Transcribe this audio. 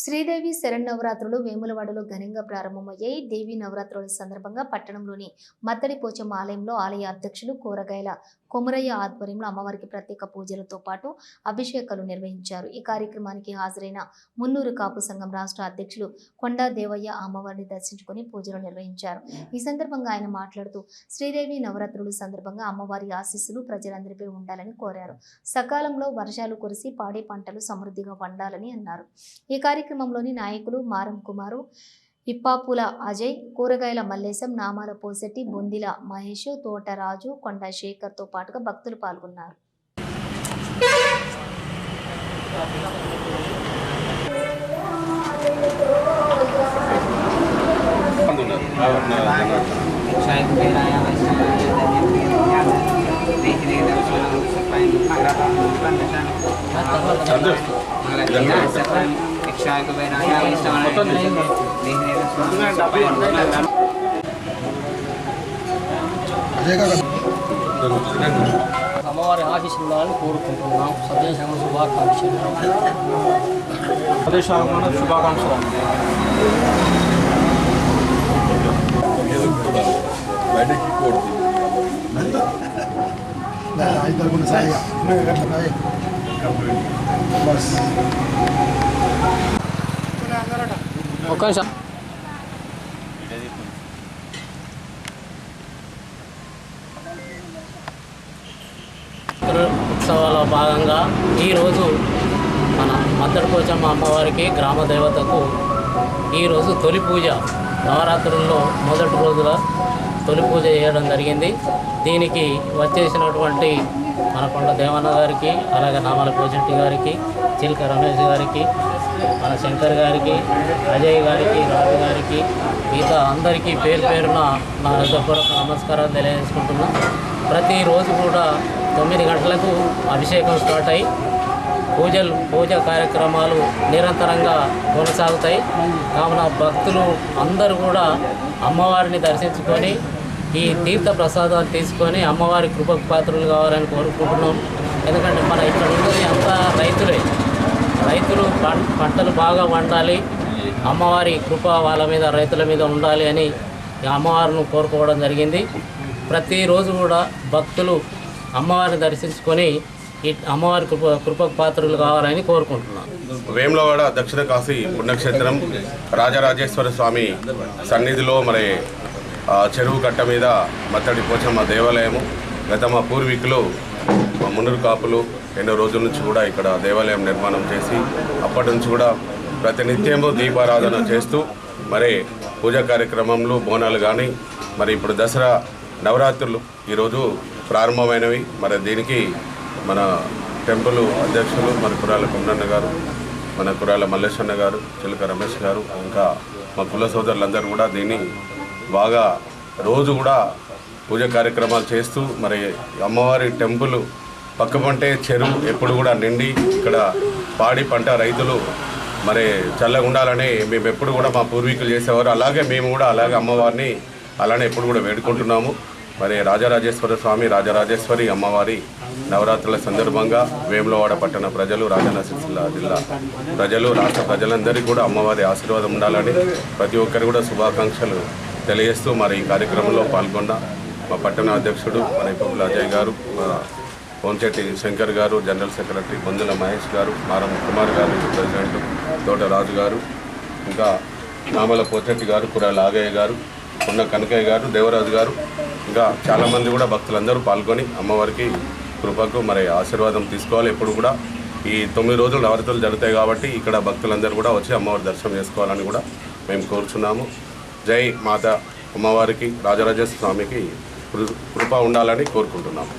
శ్రీదేవి శరన్నవరాత్రులు వేములవాడలో ఘనంగా ప్రారంభమయ్యాయి. దేవి నవరాత్రుల సందర్భంగా పట్టణంలోని మద్దడి పోచమ్మ ఆలయంలో ఆలయ అధ్యక్షులు కూరగాయల కొమరయ్య ఆధ్వర్యంలో అమ్మవారికి ప్రత్యేక పూజలతో పాటు అభిషేకాలు నిర్వహించారు. ఈ కార్యక్రమానికి హాజరైన మున్నూరు కాపు సంఘం రాష్ట్ర అధ్యక్షులు కొండా దేవయ్య అమ్మవారిని దర్శించుకొని పూజలు నిర్వహించారు. ఈ సందర్భంగా ఆయన మాట్లాడుతూ శ్రీదేవి నవరాత్రులు సందర్భంగా అమ్మవారి ఆశీస్సులు ప్రజలందరిపై ఉండాలని కోరారు. సకాలంలో వర్షాలు కురిసి పాడి పంటలు సమృద్ధిగా పండాలని అన్నారు. ఈ కార్యక్రమంలోని నాయకులు మారం కుమారు ఇప్పాపుల అజయ్ కూరగాయల మల్లేశం నామాల పోసెట్టి బొందిల మహేష్ తోటరాజు కొండ శేఖర్తో పాటుగా భక్తులు పాల్గొన్నారు. అమ్మవారి ఆశీస్సులు ఉండాలని కోరుకుంటున్నాం సదేశంగా శుభాకాంక్షలు ప్రదేశాలను శుభాకాంక్షలు బయటకి కొడుతుంది ఇద్దరు సాయిగా బస్ ఒక్క నిమిషం. ఉత్సవాల భాగంగా ఈరోజు మన మద్దడిపోచమ్మ అమ్మవారికి గ్రామ దేవతకు ఈరోజు తొలి పూజ. నవరాత్రుల్లో మొదటి రోజుల తొలి పూజ చేయడం జరిగింది. దీనికి వచ్చేసినటువంటి మనకొండ దేవన్న గారికి అలాగే నామల పోచెట్టి గారికి చిల్క రమేష్ గారికి మన శంకర్ గారికి అజయ్ గారికి రాజు గారికి మిగతా అందరికీ పేరు పేరున నా హృదయపూర్వక నమస్కారాలు తెలియజేసుకుంటున్నా. ప్రతిరోజు కూడా తొమ్మిది గంటలకు అభిషేకం స్టార్ట్ అయ్యి పూజలు పూజ కార్యక్రమాలు నిరంతరంగా కొనసాగుతాయి. కావున భక్తులు అందరూ కూడా అమ్మవారిని దర్శించుకొని ఈ తీర్థ ప్రసాదాలు తీసుకొని అమ్మవారి కృపకు పాత్రలు కావాలని కోరుకుంటున్నాం. ఎందుకంటే మన ఇక్కడ ఉన్నది అంతా రైతులే రైతులు. పంటలు బాగా పండాలి. అమ్మవారి కృప వాళ్ళ మీద రైతుల మీద ఉండాలి అని ఈ అమ్మవారిని కోరుకోవడం జరిగింది. ప్రతిరోజు కూడా భక్తులు అమ్మవారిని దర్శించుకొని ఈ అమ్మవారి కృప కృపకు పాత్రలు కావాలని కోరుకుంటున్నాను వేములవాడ దక్షిణ కాశీ పుణ్యక్షేత్రం రాజరాజేశ్వర స్వామి సన్నిధిలో మరి చెరువు కట్ట మీద మత్తడి పోచమ్మ దేవాలయము గత మా పూర్వీకులు మా మునురు కాపులు ఎన్నో రోజుల నుంచి కూడా ఇక్కడ దేవాలయం నిర్మాణం చేసి అప్పటి నుంచి కూడా ప్రతినిత్యము దీపారాధన చేస్తూ మరి పూజా కార్యక్రమంలో బోనాలు కానీ మరి ఇప్పుడు దసరా నవరాత్రులు ఈరోజు ప్రారంభమైనవి. మరి దీనికి మన టెంపుల్ అధ్యక్షులు మన కురాల కుమ్మన్న గారు మన కురాల మల్లేశన్న గారు చిలక రమేష్ గారు ఇంకా మా కుల సోదరులందరూ కూడా దీన్ని బాగా రోజు కూడా పూజ కార్యక్రమాలు చేస్తూ మరి అమ్మవారి టెంపుల్ పక్క పంటే చెరువు ఎప్పుడు కూడా నిండి ఇక్కడ పాడి పంట రైతులు మరి చల్లగా ఉండాలని మేము ఎప్పుడు కూడా మా పూర్వీకులు చేసేవారు. అలాగే మేము కూడా అలాగే అమ్మవారిని అలానే ఎప్పుడు కూడా వేడుకుంటున్నాము. మరి రాజరాజేశ్వర స్వామి రాజరాజేశ్వరి అమ్మవారి నవరాత్రుల సందర్భంగా వేములవాడ పట్టణ ప్రజలు రాజన్న జిల్లా ప్రజలు రాష్ట్ర ప్రజలందరికీ కూడా అమ్మవారి ఆశీర్వాదం ఉండాలని ప్రతి ఒక్కరు కూడా శుభాకాంక్షలు తెలియజేస్తూ మరి ఈ కార్యక్రమంలో పాల్గొన్న మా పట్టణ అధ్యక్షుడు మన ఇప్పుల అజయ్ గారు మా పోంచెట్టి శంకర్ గారు జనరల్ సెక్రటరీ బొందుల మహేష్ గారు మారం కుమార్ గారు ప్రెసిడెంట్ తోట రాజు గారు ఇంకా నామల పోచెట్టి గారు కురాల ఆగయ్య గారు ఉన్న కనకయ్య గారు దేవరాజు గారు ఇంకా చాలామంది కూడా భక్తులందరూ పాల్గొని అమ్మవారికి కృపకు మరి ఆశీర్వాదం తీసుకోవాలి. ఎప్పుడు కూడా ఈ తొమ్మిది రోజులు నవరాత్రులు జరుగుతాయి కాబట్టి ఇక్కడ భక్తులందరూ కూడా వచ్చి అమ్మవారి దర్శనం చేసుకోవాలని కూడా మేము కోరుచున్నాము. జై మాత అమ్మవారికి రాజరాజేశ్వర స్వామికి కృప ఉండాలని కోరుకుంటున్నాము.